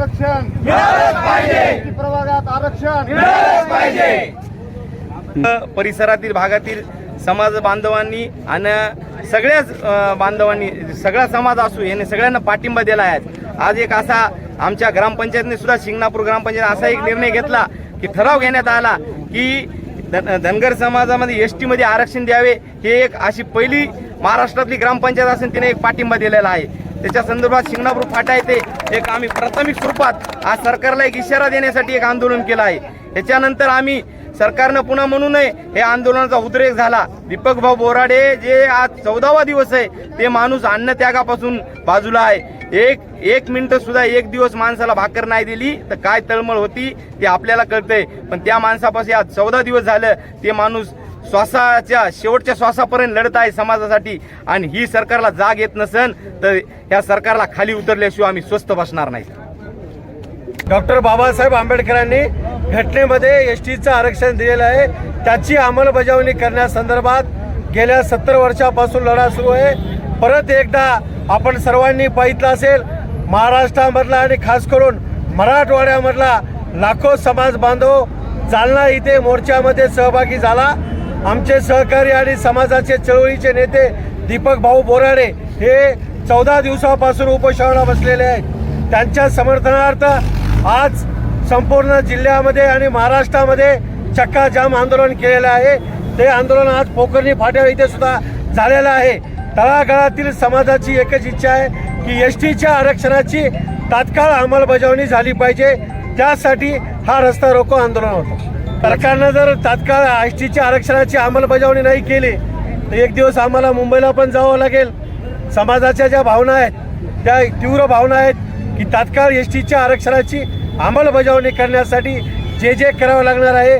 आरक्षण. एसटी प्रवर्गात आरक्षण. परिसरातील भागातील समाज बांधवांनी आणि सगळ्याच बांधवांनी सगळा समाज असू याने सगळ्यांना पाठिंबा दिला आहे. आज एक असा आमच्या ग्रामपंचायतने सुद्धा शिंगणापूर ग्रामपंचायत असा एक निर्णय घेतला की ठराव घेण्यात आला की धन- धनगर समाजामध्ये एसमध्ये आरक्षण द्यावे. हे एक अशी पहिली महाराष्ट्रातली ग्रामपंचायत असून तिने एक पाठिंबा दिलेला आहे. त्याच्या संदर्भात शिंगणापूर फाटा येथे एक आम्ही प्राथमिक स्वरूपात आज सरकारला एक इशारा देण्यासाठी एक आंदोलन केलं आहे. त्याच्यानंतर आम्ही सरकारनं पुन्हा म्हणू नये हे आंदोलनाचा उद्रेक झाला. दीपक भाऊ बोराडे जे आज चौदावा दिवस आहे ते माणूस अन्न त्यागापासून बाजूला आहे. एक एक मिनिट सुद्धा एक दिवस माणसाला भाकर नाही दिली तर काय तळमळ होती ते आपल्याला कळतंय. पण त्या माणसापाशी आज चौदा दिवस झालं ते माणूस श्वासाच्या शेवटच्या श्वासापर्यंत लढत आहे समाजासाठी. आणि ही सरकारला जाग येत नसन तर या सरकारला खाली उतरल्याशिवाय आम्ही स्वस्त बसणार नाही. डॉक्टर बाबासाहेब आंबेडकरांनी घटनेमध्ये एस टीचं आरक्षण दिलेलं आहे. त्याची अंमलबजावणी करण्यासंदर्भात गेल्या सत्तर वर्षापासून लढा सुरू आहे. परत एकदा आपण सर्वांनी पाहितलं असेल महाराष्ट्रामधला आणि खास करून मराठवाड्यामधला लाखो समाज बांधव जालना इथे मोर्चामध्ये सहभागी झाला. आमचे सहकारी आणि समाजाचे चळवळीचे नेते दीपक भाऊ बोराडे हे चौदा दिवसापासून उपोषणाला बसलेले आहेत. त्यांच्या समर्थनार्थ आज संपूर्ण जिल्ह्यामध्ये आणि महाराष्ट्रामध्ये चक्काजाम आंदोलन केलेलं आहे. ते आंदोलन आज पोखरणी फाट्या इथे सुद्धा झालेलं आहे. तळागाळातील समाजाची एकच इच्छा आहे की एस टीच्या आरक्षणाची तात्काळ अंमलबजावणी झाली पाहिजे. त्यासाठी हा रस्ता रोको आंदोलन होतं. सरकारनं जर तात्काळ एस टीच्या आरक्षणाची अंमलबजावणी नाही केली तर एक दिवस आम्हाला मुंबईला पण जावं लागेल. समाजाच्या ज्या भावना आहेत त्या तीव्र भावना आहेत की तात्काळ एस टीच्या आरक्षणाची अंमलबजावणी करण्यासाठी जे जे करावं लागणार आहे